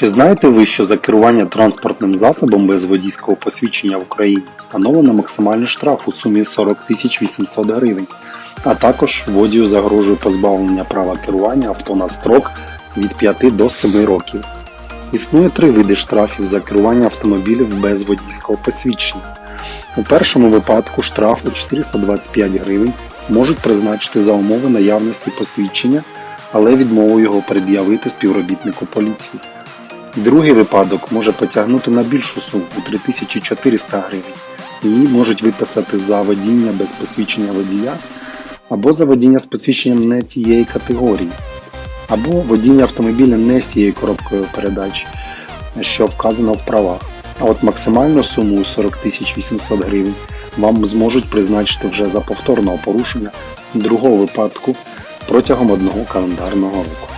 Чи знаєте ви, що за керування транспортним засобом без водійського посвідчення в Україні встановлено максимальний штраф у сумі 40 800 гривень, а також водію загрожує позбавлення права керування авто на строк від 5 до 7 років. Існує три види штрафів за керування автомобілів без водійського посвідчення. У першому випадку штраф у 425 гривень можуть призначити за умови наявності посвідчення, але відмову його пред'явити співробітнику поліції. Другий випадок може потягнути на більшу суму у 3400 гривень. Її можуть виписати за водіння без посвідчення водія, або за водіння з посвідченням не тієї категорії, або водіння автомобіля не з тією коробкою передач, що вказано в правах. А от максимальну суму у 40 800 гривень вам зможуть призначити вже за повторного порушення другого випадку протягом одного календарного року.